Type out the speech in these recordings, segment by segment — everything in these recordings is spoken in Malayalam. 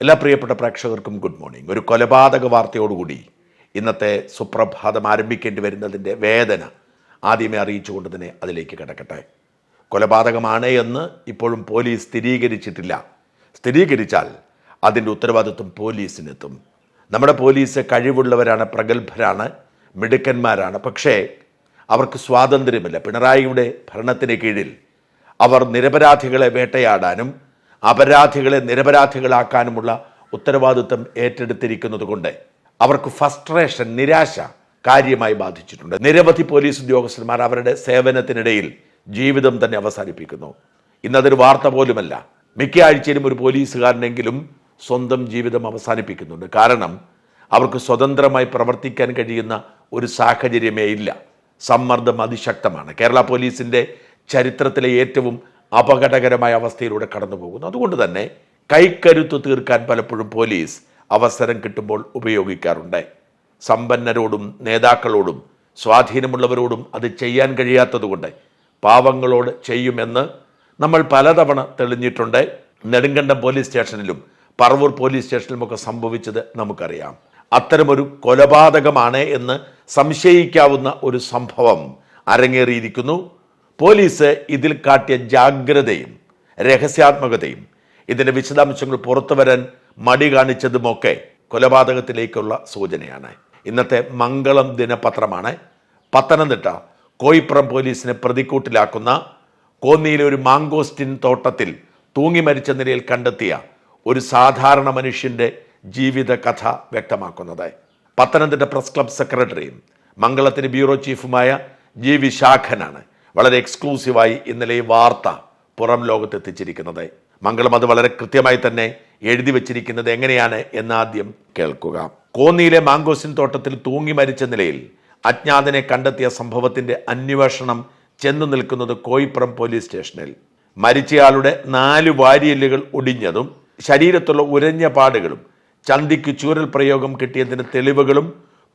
എല്ലാ പ്രിയപ്പെട്ട പ്രേക്ഷകർക്കും ഗുഡ് മോർണിംഗ് ഒരു കൊലപാതക വാർത്തയോടുകൂടി ഇന്നത്തെ സുപ്രഭാതം ആരംഭിക്കേണ്ടി വരുന്നതിന്റെ വേദന ആദ്യമേ അറിയിച്ചുകൊണ്ട് തന്നെ അതിലേക്ക് കിടക്കട്ടെ. കൊലപാതകമാണ് എന്ന് ഇപ്പോഴും പോലീസ് സ്ഥിരീകരിച്ചിട്ടില്ല. സ്ഥിരീകരിച്ചാൽ അതിന്റെ ഉത്തരവാദിത്വം പോലീസിനെത്തും. നമ്മുടെ പോലീസ് കഴിവുള്ളവരാണ് പ്രഗത്ഭരാണ് മിടുക്കന്മാരാണ്. പക്ഷേ അവർക്ക് സ്വാതന്ത്ര്യമില്ല. പിണറായിയുടെ ഭരണത്തിന് കീഴിൽ അവർ നിരപരാധികളെ വേട്ടയാടാനും അപരാധികളെ നിരപരാധികളാക്കാനുമുള്ള ഉത്തരവാദിത്വം ഏറ്റെടുത്തിരിക്കുന്നത് കൊണ്ട് അവർക്ക് ഫസ്ട്രേഷൻ നിരാശ കാര്യമായി ബാധിച്ചിട്ടുണ്ട്. നിരവധി പോലീസ് ഉദ്യോഗസ്ഥന്മാർ അവരുടെ സേവനത്തിനിടയിൽ ജീവിതം തന്നെ അവസാനിപ്പിക്കുന്നു. ഇന്നതൊരു വാർത്ത പോലുമല്ല. മിക്ക ആഴ്ചയിലും ഒരു പോലീസുകാരനെങ്കിലും സ്വന്തം ജീവിതം അവസാനിപ്പിക്കുന്നുണ്ട്. കാരണം അവർക്ക് സ്വതന്ത്രമായി പ്രവർത്തിക്കാൻ കഴിയുന്ന ഒരു സാഹചര്യമേ ഇല്ല. സമ്മർദ്ദം അതിശക്തമാണ്. കേരള പോലീസിന്റെ ചരിത്രത്തിലെ ഏറ്റവും അപകടകരമായ അവസ്ഥയിലൂടെ കടന്നു പോകുന്നു അതുകൊണ്ട് തന്നെ കൈക്കരുത്ത് തീർക്കാൻ പലപ്പോഴും പോലീസ് അവസരം കിട്ടുമ്പോൾ ഉപയോഗിക്കാറുണ്ട്. സമ്പന്നരോടും നേതാക്കളോടും സ്വാധീനമുള്ളവരോടും അത് ചെയ്യാൻ കഴിയാത്തതുകൊണ്ട് പാവങ്ങളോട് ചെയ്യുമെന്ന് നമ്മൾ പലതവണ തെളിഞ്ഞിട്ടുണ്ട്. നെടുങ്കണ്ടം പോലീസ് സ്റ്റേഷനിലും പറവൂർ പോലീസ് സ്റ്റേഷനിലുമൊക്കെ സംഭവിച്ചത് നമുക്കറിയാം. അത്തരമൊരു കൊലപാതകമാണ് എന്ന് സംശയിക്കാവുന്ന ഒരു സംഭവം അരങ്ങേറിയിരിക്കുന്നു. പോലീസ് ഇതിൽ കാട്ടിയ ജാഗ്രതയും രഹസ്യാത്മകതയും ഇതിന്റെ വിശദാംശങ്ങൾ പുറത്തു വരാൻ മടി കാണിച്ചതുമൊക്കെ കൊലപാതകത്തിലേക്കുള്ള സൂചനയാണ്. ഇന്നത്തെ മംഗളം ദിനപത്രമാണ്. പത്തനംതിട്ട കോയിപ്പുറം പോലീസിനെ പ്രതിക്കൂട്ടിലാക്കുന്ന കോന്നിയിലെ ഒരു മാങ്കോസ്റ്റിൻ തോട്ടത്തിൽ തൂങ്ങി മരിച്ച നിലയിൽ കണ്ടെത്തിയ ഒരു സാധാരണ മനുഷ്യന്റെ ജീവിത കഥ വ്യക്തമാക്കുന്നത്. പത്തനംതിട്ട പ്രസ് ക്ലബ് സെക്രട്ടറിയും മംഗളത്തിന് ബ്യൂറോ ചീഫുമായ ജി വിശാഖനാണ് വളരെ എക്സ്ക്ലൂസീവായി ഇന്നലെ ഈ വാർത്ത പുറം ലോകത്തെത്തിച്ചിരിക്കുന്നത്. മംഗളം അത് വളരെ കൃത്യമായി തന്നെ എഴുതി വച്ചിരിക്കുന്നത് എങ്ങനെയാണ് എന്നാദ്യം കേൾക്കുക. കോന്നിയിലെ മാങ്കോസിൻ തോട്ടത്തിൽ തൂങ്ങി മരിച്ച നിലയിൽ അജ്ഞാതനെ കണ്ടെത്തിയ സംഭവത്തിന്റെ അന്വേഷണം ചെന്നു നിൽക്കുന്നത് കോയിപ്പുറം പോലീസ് സ്റ്റേഷനിൽ. മരിച്ചയാളുടെ നാല് വാരിയല്ലുകൾ ഒടിഞ്ഞതും ശരീരത്തുള്ള ഉരഞ്ഞ പാടുകളും ചന്തിക്ക് ചൂരൽ പ്രയോഗം കിട്ടിയതിന് തെളിവുകളും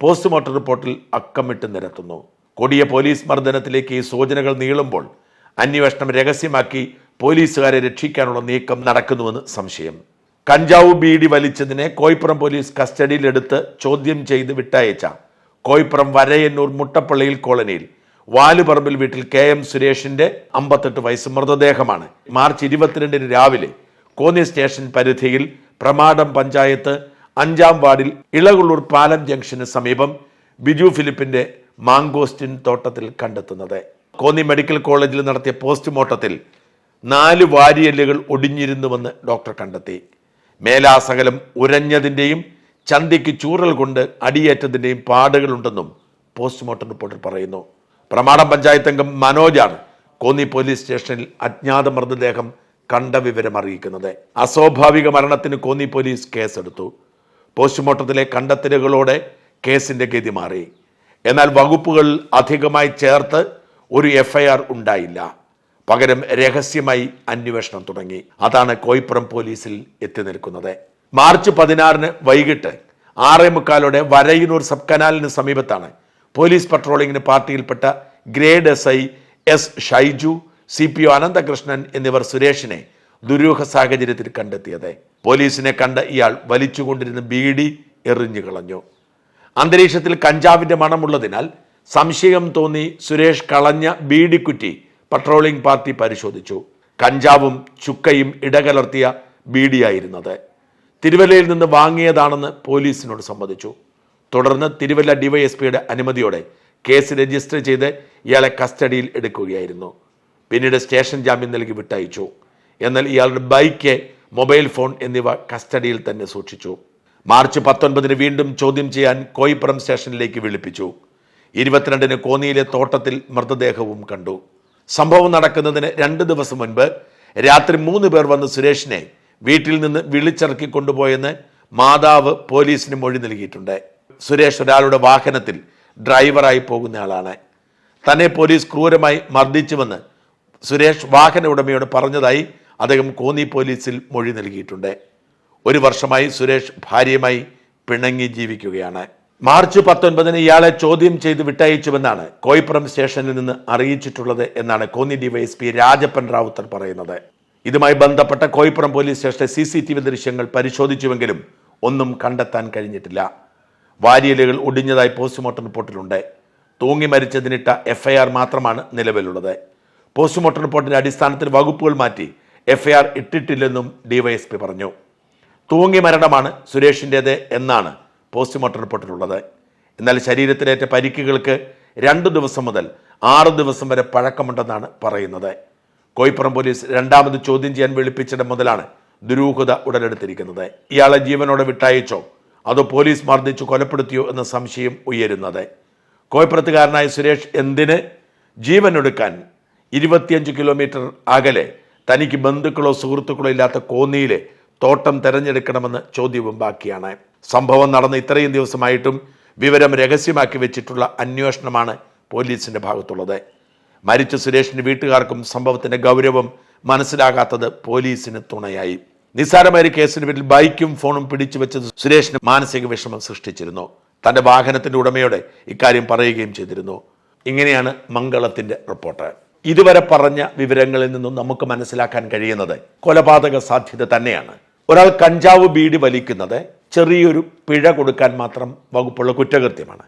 പോസ്റ്റ്മോർട്ടം റിപ്പോർട്ടിൽ അക്കമിട്ട് നിരത്തുന്നു. കൊടിയ പോലീസ് മർദ്ദനത്തിലേക്ക് ഈ സൂചനകൾ നീളുമ്പോൾ അന്വേഷണം രഹസ്യമാക്കി പോലീസുകാരെ രക്ഷിക്കാനുള്ള നീക്കം നടക്കുന്നുവെന്ന് സംശയം. കഞ്ചാവ് ബീഡി വലിച്ചതിനെ കോയിപ്പുറം പോലീസ് കസ്റ്റഡിയിലെടുത്ത് ചോദ്യം ചെയ്ത് വിട്ടയച്ച കോയിപ്പുറം വരയന്നൂർ മുട്ടപ്പള്ളിയിൽ കോളനിയിൽ വാലുപറമ്പിൽ വീട്ടിൽ കെ എം സുരേഷിന്റെ അമ്പത്തെട്ട് വയസ്സ് മൃതദേഹമാണ്. മാർച്ച് ഇരുപത്തിരണ്ടിന് രാവിലെ കോന്നി സ്റ്റേഷൻ പരിധിയിൽ പ്രമാടം പഞ്ചായത്ത് അഞ്ചാം വാർഡിൽ ഇളകുള്ളൂർ പാലം ജംഗ്ഷന് സമീപം ബിജു ഫിലിപ്പിന്റെ മാങ്കോസ്റ്റിൻ തോട്ടത്തിൽ കണ്ടെത്തുന്നത്. കോന്നി മെഡിക്കൽ കോളേജിൽ നടത്തിയ പോസ്റ്റ്മോർട്ടത്തിൽ നാല് വാരിയല്ലുകൾ ഒടിഞ്ഞിരുന്നുവെന്ന് ഡോക്ടർ കണ്ടെത്തി. മേലാസകലം ഉരഞ്ഞതിന്റെയും ചന്തിക്ക് ചൂറൽ കൊണ്ട് അടിയേറ്റതിന്റെയും പാടുകളുണ്ടെന്നും പോസ്റ്റ്മോർട്ടം റിപ്പോർട്ടിൽ പറയുന്നു. പ്രമാടം പഞ്ചായത്ത് അംഗം മനോജാണ് കോന്നി പോലീസ് സ്റ്റേഷനിൽ അജ്ഞാത മൃതദേഹം കണ്ട വിവരം അറിയിക്കുന്നത്. അസ്വാഭാവിക മരണത്തിന് കോന്നി പോലീസ് കേസെടുത്തു. പോസ്റ്റ്മോർട്ടത്തിലെ കണ്ടെത്തലുകളോടെ കേസിന്റെ ഗതി മാറി. എന്നാൽ വകുപ്പുകൾ അധികമായി ചേർത്ത് ഒരു എഫ്ഐആർ ഉണ്ടായില്ല. പകരം രഹസ്യമായി അന്വേഷണം തുടങ്ങി. അതാണ് കോയിപ്പുറം പോലീസിൽ എത്തി നിൽക്കുന്നത്. മാർച്ച് പതിനാറിന് വൈകിട്ട് ആറേ മുക്കാലോടെ വരയിനൂർ സബ് കനാലിന് സമീപത്താണ് പോലീസ് പട്രോളിംഗിന് പാർട്ടിയിൽപ്പെട്ട grade S I S Shaiju C P O Ananthakrishnan എന്നിവർ സുരേഷിനെ ദുരൂഹ സാഹചര്യത്തിൽ കണ്ടെത്തിയത്. പോലീസിനെ കണ്ട ഇയാൾ വലിച്ചുകൊണ്ടിരുന്ന ബീഡി എറിഞ്ഞു കളഞ്ഞു അന്തരീക്ഷത്തിൽ കഞ്ചാവിന്റെ മണമുള്ളതിനാൽ സംശയം തോന്നി സുരേഷ് കളഞ്ഞ ബീഡിക്കുറ്റി പട്രോളിംഗ് പാർട്ടി പരിശോധിച്ചു. കഞ്ചാവും ചുക്കയും ഇടകലർത്തിയ ബീഡിയായിരുന്നത്. തിരുവല്ലയിൽ നിന്ന് വാങ്ങിയതാണെന്ന് പോലീസിനോട് സമ്മതിച്ചു. തുടർന്ന് തിരുവല്ല ഡിവൈഎസ്പിയുടെ അനുമതിയോടെ കേസ് രജിസ്റ്റർ ചെയ്ത് ഇയാളെ കസ്റ്റഡിയിൽ എടുക്കുകയായിരുന്നു. പിന്നീട് സ്റ്റേഷൻ ജാമ്യം നൽകി വിട്ടയച്ചു. എന്നാൽ ഇയാളുടെ ബൈക്ക് മൊബൈൽ ഫോൺ എന്നിവ കസ്റ്റഡിയിൽ തന്നെ സൂക്ഷിച്ചു. മാർച്ച് പത്തൊൻപതിന് വീണ്ടും ചോദ്യം ചെയ്യാൻ കോയിപ്പുറം സ്റ്റേഷനിലേക്ക് വിളിപ്പിച്ചു. ഇരുപത്തിരണ്ടിന് കോന്നിയിലെ തോട്ടത്തിൽ മൃതദേഹവും കണ്ടു. സംഭവം നടക്കുന്നതിന് രണ്ട് ദിവസം മുൻപ് രാത്രി മൂന്ന് പേർ വന്ന് സുരേഷിനെ വീട്ടിൽ നിന്ന് വിളിച്ചിറക്കി കൊണ്ടുപോയെന്ന് മാതാവ് പോലീസിന് മൊഴി നൽകിയിട്ടുണ്ട്. സുരേഷ് ഒരാളുടെ വാഹനത്തിൽ ഡ്രൈവറായി പോകുന്നയാളാണ് തന്നെ പോലീസ് ക്രൂരമായി മർദ്ദിച്ചുവെന്ന് സുരേഷ് വാഹന ഉടമയോട് പറഞ്ഞതായി അദ്ദേഹം കോന്നി പോലീസിൽ മൊഴി നൽകിയിട്ടുണ്ട്. ഒരു വർഷമായി സുരേഷ് ഭാര്യയുമായി പിണങ്ങി ജീവിക്കുകയാണ്. മാർച്ച് പത്തൊൻപതിന് ഇയാളെ ചോദ്യം ചെയ്ത് വിട്ടയച്ചുവെന്നാണ് കോയിപ്പുറം സ്റ്റേഷനിൽ നിന്ന് അറിയിച്ചിട്ടുള്ളത് എന്നാണ് കോന്നി ഡിവൈഎസ്പി രാജപ്പൻ റാവുത്തർ പറയുന്നത്. ഇതുമായി ബന്ധപ്പെട്ട കോയിപ്പുറം പോലീസ് സ്റ്റേഷനിലെ സി സി ടി വി ദൃശ്യങ്ങൾ പരിശോധിച്ചുവെങ്കിലും ഒന്നും കണ്ടെത്താൻ കഴിഞ്ഞിട്ടില്ല. വാരിയലുകൾ ഒടിഞ്ഞതായി പോസ്റ്റ്മോർട്ടം റിപ്പോർട്ടിലുണ്ട്. തൂങ്ങി മരിച്ചതിനിട്ട എഫ്ഐആർ മാത്രമാണ് നിലവിലുള്ളത്. പോസ്റ്റ്മോർട്ടം റിപ്പോർട്ടിന്റെ അടിസ്ഥാനത്തിൽ വകുപ്പുകൾ മാറ്റി എഫ്ഐആർ ഇട്ടിട്ടില്ലെന്നും ഡിവൈഎസ്പി പറഞ്ഞു. തൂങ്ങി മരണമാണ് സുരേഷിന്റേത് എന്നാണ് പോസ്റ്റ്മോർട്ടം റിപ്പോർട്ടിലുള്ളത്. എന്നാൽ ശരീരത്തിലേറ്റ പരിക്കുകൾക്ക് രണ്ട് ദിവസം മുതൽ ആറ് ദിവസം വരെ പഴക്കമുണ്ടെന്നാണ് പറയുന്നത്. കോയിപ്പുറം പോലീസ് രണ്ടാമത് ചോദ്യം ചെയ്യാൻ വിളിപ്പിച്ചിടം മുതലാണ് ദുരൂഹത ഉടലെടുത്തിരിക്കുന്നത്. ഇയാളെ ജീവനോടെ വിട്ടയച്ചോ? അതോ പോലീസ് മർദ്ദിച്ചു കൊലപ്പെടുത്തിയോ എന്ന സംശയം ഉയരുന്നത്. കോയപ്പുറത്തുകാരനായ സുരേഷ് എന്തിന്? ജീവനൊടുക്കാൻ ഇരുപത്തിയഞ്ച് കിലോമീറ്റർ അകലെ തനിക്ക് ബന്ധുക്കളോ സുഹൃത്തുക്കളോ ഇല്ലാത്ത കോന്നിയിലെ തോട്ടം തെരഞ്ഞെടുക്കണമെന്ന് ചോദ്യവും ബാക്കിയാണ്. സംഭവം നടന്ന ഇത്രയും ദിവസമായിട്ടും വിവരം രഹസ്യമാക്കി വെച്ചിട്ടുള്ള അന്വേഷണമാണ് പോലീസിന്റെ ഭാഗത്തുള്ളത്. മരിച്ച സുരേഷിന്റെ വീട്ടുകാർക്കും സംഭവത്തിന്റെ ഗൗരവം മനസ്സിലാകാത്തത് പോലീസിന് തുണയായി. നിസ്സാരമായ കേസിന് പേരിൽ ബൈക്കും ഫോണും പിടിച്ചു വെച്ചത് സുരേഷിന് മാനസിക വിഷമം സൃഷ്ടിച്ചിരുന്നു. തന്റെ വാഹനത്തിന്റെ ഉടമയോടെ ഇക്കാര്യം പറയുകയും ചെയ്തിരുന്നു. ഇങ്ങനെയാണ് മംഗളത്തിന്റെ റിപ്പോർട്ട്. ഇതുവരെ പറഞ്ഞ വിവരങ്ങളിൽ നിന്നും നമുക്ക് മനസ്സിലാക്കാൻ കഴിയുന്നത് കൊലപാതക സാധ്യത തന്നെയാണ്. ഒരാൾ കഞ്ചാവ് ബീഡി വലിക്കുന്നത് ചെറിയൊരു പിഴ കൊടുക്കാൻ മാത്രം വകുപ്പുള്ള കുറ്റകൃത്യമാണ്.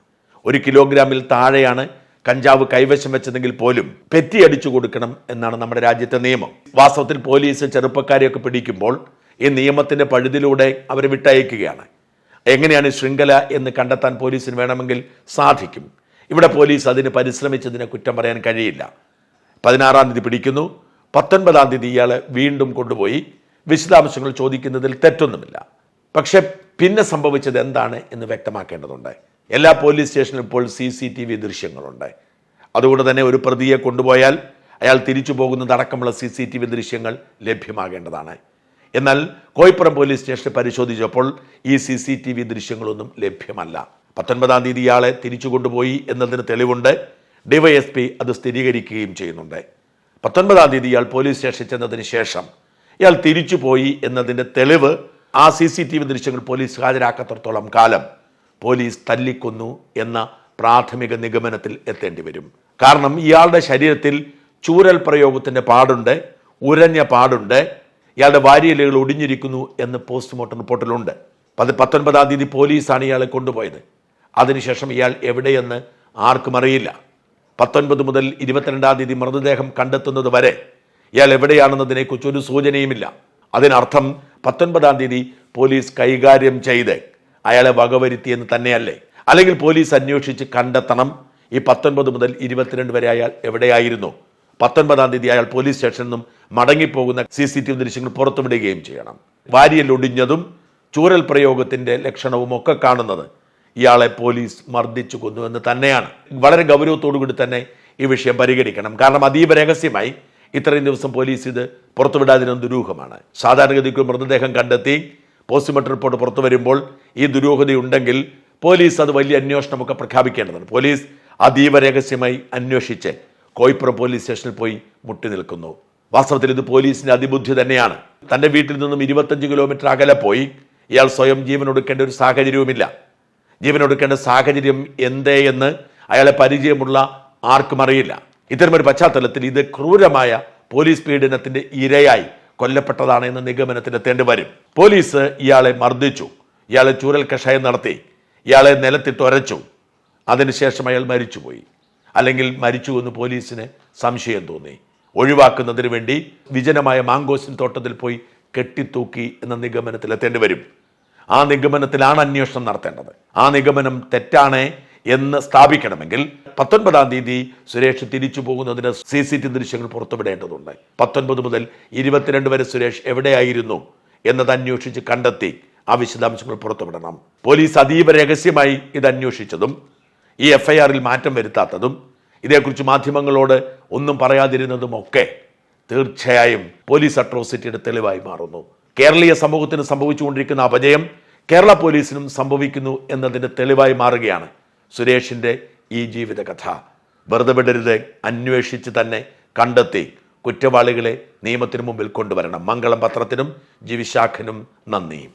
ഒരു കിലോഗ്രാമിൽ താഴെയാണ് കഞ്ചാവ് കൈവശം വെച്ചതെങ്കിൽ പോലും പെറ്റി അടിച്ചു കൊടുക്കണം എന്നാണ് നമ്മുടെ രാജ്യത്തെ നിയമം. വാസ്തവത്തിൽ പോലീസ് ചെറുപ്പക്കാരെയൊക്കെ പിടിക്കുമ്പോൾ ഈ നിയമത്തിന്റെ പഴുതിലൂടെ അവരെ വിട്ടയക്കുകയാണ്. എങ്ങനെയാണ് ശൃംഖല എന്ന് കണ്ടെത്താൻ പോലീസിന് വേണമെങ്കിൽ സാധിക്കും. ഇവിടെ പോലീസ് അതിന് പരിശ്രമിച്ചതിനെ കുറ്റം പറയാൻ കഴിയില്ല. പതിനാറാം തീയതി പിടിക്കുന്നു. പത്തൊൻപതാം തീയതി ഇയാളെ വീണ്ടും കൊണ്ടുപോയി. വിശദാംശങ്ങൾ ചോദിക്കുന്നതിൽ തെറ്റൊന്നുമില്ല. പക്ഷെ പിന്നെ സംഭവിച്ചത് എന്താണ് എന്ന് വ്യക്തമാക്കേണ്ടതുണ്ട്. എല്ലാ പോലീസ് സ്റ്റേഷനിലും ഇപ്പോൾ സി സി ടി വി ദൃശ്യങ്ങളുണ്ട്. അതുകൊണ്ട് തന്നെ ഒരു പ്രതിയെ കൊണ്ടുപോയാൽ അയാൾ തിരിച്ചു പോകുന്നതടക്കമുള്ള സി സി ടി വി ദൃശ്യങ്ങൾ ലഭ്യമാകേണ്ടതാണ്. എന്നാൽ കോയിപ്പുറം പോലീസ് സ്റ്റേഷനിൽ പരിശോധിച്ചപ്പോൾ ഈ സി സി ടി വി ദൃശ്യങ്ങളൊന്നും ലഭ്യമല്ല. പത്തൊൻപതാം തീയതി ഇയാളെ തിരിച്ചു കൊണ്ടുപോയി എന്നതിന് തെളിവുണ്ട്. ഡിവൈഎസ്പി അത് സ്ഥിരീകരിക്കുകയും ചെയ്യുന്നുണ്ട്. പത്തൊൻപതാം തീയതി ഇയാൾ പോലീസ് സ്റ്റേഷനിൽ ചെന്നതിന് ശേഷം ഇയാൾ തിരിച്ചു പോയി എന്നതിന്റെ തെളിവ് ആ സി സി ടി വി ദൃശ്യങ്ങൾ പോലീസ് ഹാജരാക്കാത്തടത്തോളം കാലം പോലീസ് തല്ലിക്കൊന്നു എന്ന പ്രാഥമിക നിഗമനത്തിൽ എത്തേണ്ടി വരും. കാരണം ഇയാളുടെ ശരീരത്തിൽ ചൂരൽ പ്രയോഗത്തിന്റെ പാടുണ്ട് ഉരഞ്ഞ പാടുണ്ട് ഇയാളുടെ വാരിയലുകൾ ഒടിഞ്ഞിരിക്കുന്നു എന്ന് പോസ്റ്റ്മോർട്ടം റിപ്പോർട്ടിലുണ്ട്. പത് പത്തൊൻപതാം തീയതി പോലീസാണ് ഇയാളെ കൊണ്ടുപോയത്. അതിനുശേഷം ഇയാൾ എവിടെയെന്ന് ആർക്കും അറിയില്ല. പത്തൊൻപത് മുതൽ ഇരുപത്തിരണ്ടാം തീയതി മൃതദേഹം കണ്ടെത്തുന്നത് വരെ ഇയാൾ എവിടെയാണെന്നതിനെക്കുറിച്ച് ഒരു സൂചനയുമില്ല. അതിനർത്ഥം പത്തൊൻപതാം തീയതി പോലീസ് കൈകാര്യം ചെയ്ത് അയാളെ വകവരുത്തിയെന്ന് തന്നെയല്ലേ? അല്ലെങ്കിൽ പോലീസ് അന്വേഷിച്ച് കണ്ടെത്തണം. ഈ പത്തൊൻപത് മുതൽ ഇരുപത്തിരണ്ട് വരെ അയാൾ എവിടെയായിരുന്നു? പത്തൊൻപതാം തീയതി അയാൾ പോലീസ് സ്റ്റേഷനിൽ നിന്നും മടങ്ങിപ്പോകുന്ന സി സി ടി വി ദൃശ്യങ്ങൾ പുറത്തുവിടുകയും ചെയ്യണം. വാരിയൽ ഒടിഞ്ഞതും ചൂരൽ പ്രയോഗത്തിന്റെ ലക്ഷണവും ഒക്കെ കാണുന്നത് ഇയാളെ പോലീസ് മർദ്ദിച്ചു കൊന്നുവെന്ന് തന്നെയാണ്. വളരെ ഗൗരവത്തോടു കൂടി തന്നെ ഈ വിഷയം പരിഗണിക്കണം. കാരണം അതീവ രഹസ്യമായി ഇത്രയും ദിവസം പോലീസ് ഇത് പുറത്തുവിടാതിരുന്ന ദുരൂഹമാണ്? സാധാരണഗതിക്ക് മൃതദേഹം കണ്ടെത്തി പോസ്റ്റ്മോർട്ടം റിപ്പോർട്ട് പുറത്തു വരുമ്പോൾ ഈ ദുരൂഹതയുണ്ടെങ്കിൽ പോലീസ് അത് വലിയ അന്വേഷണമൊക്കെ പ്രഖ്യാപിക്കേണ്ടതാണ് പോലീസ് അതീവ രഹസ്യമായി അന്വേഷിച്ച് കോയിപ്പുറം പോലീസ് സ്റ്റേഷനിൽ പോയി മുട്ടി നിൽക്കുന്നു. വാസ്തവത്തിൽ ഇത് പോലീസിന്റെ അതിബുദ്ധി തന്നെയാണ്. തന്റെ വീട്ടിൽ നിന്നും ഇരുപത്തഞ്ച് കിലോമീറ്റർ അകലെ പോയി ഇയാൾ സ്വയം ജീവൻ ഒടുക്കേണ്ട ഒരു സാഹചര്യവുമില്ല. ജീവൻ എടുക്കേണ്ട സാഹചര്യം എന്തേ എന്ന് അയാളെ പരിചയമുള്ള ആർക്കും അറിയില്ല. ഇത്തരമൊരു പശ്ചാത്തലത്തിൽ ഇത് ക്രൂരമായ പോലീസ് പീഡനത്തിന്റെ ഇരയായി കൊല്ലപ്പെട്ടതാണ് എന്ന നിഗമനത്തിലെത്തേണ്ടി വരും. പോലീസ് ഇയാളെ മർദ്ദിച്ചു. ഇയാളെ ചൂരൽ കഷായം നടത്തി. ഇയാളെ നിലത്തിട്ടൊരച്ചു അതിനുശേഷം അയാൾ മരിച്ചുപോയി. അല്ലെങ്കിൽ മരിച്ചു എന്ന് പോലീസിന് സംശയം തോന്നി. ഒഴിവാക്കുന്നതിന് വേണ്ടി വിജനമായ മാങ്കോസിൻ തോട്ടത്തിൽ പോയി കെട്ടിത്തൂക്കി എന്ന നിഗമനത്തിലെത്തേണ്ടി വരും. ആ നിഗമനത്തിലാണ് അന്വേഷണം നടത്തേണ്ടത്. ആ നിഗമനം തെറ്റാണ് എന്ന് സ്ഥാപിക്കണമെങ്കിൽ പത്തൊൻപതാം തീയതി സുരേഷ് തിരിച്ചു പോകുന്നതിന് സി സി ടി ദൃശ്യങ്ങൾ പുറത്തുവിടേണ്ടതുണ്ട്. പത്തൊൻപത് മുതൽ ഇരുപത്തിരണ്ട് വരെ സുരേഷ് എവിടെയായിരുന്നു എന്നത് അന്വേഷിച്ച് കണ്ടെത്തി ആ വിശദാംശങ്ങൾ പുറത്തുവിടണം. പോലീസ് അതീവ രഹസ്യമായി ഇത് അന്വേഷിച്ചതും ഈ എഫ്ഐആറിൽ മാറ്റം വരുത്താത്തതും ഇതേക്കുറിച്ച് മാധ്യമങ്ങളോട് ഒന്നും പറയാതിരുന്നതുമൊക്കെ തീർച്ചയായും പോലീസ് അട്രോസിറ്റിയുടെ തെളിവായി മാറുന്നു. കേരളീയ സമൂഹത്തിന് സംഭവിച്ചുകൊണ്ടിരിക്കുന്ന അപജയം കേരള പോലീസിനും സംഭവിക്കുന്നു എന്നതിന്റെ തെളിവായി മാറുകയാണ് സുരേഷിന്റെ ഈ ജീവിതകഥ. വെറുതെ വിടരുത് അന്വേഷിച്ച് തന്നെ കണ്ടെത്തി. കുറ്റവാളികളെ നിയമത്തിന് മുമ്പിൽ കൊണ്ടുവരണം. മംഗളം പത്രത്തിനും ജി വിശാഖനും നന്ദി.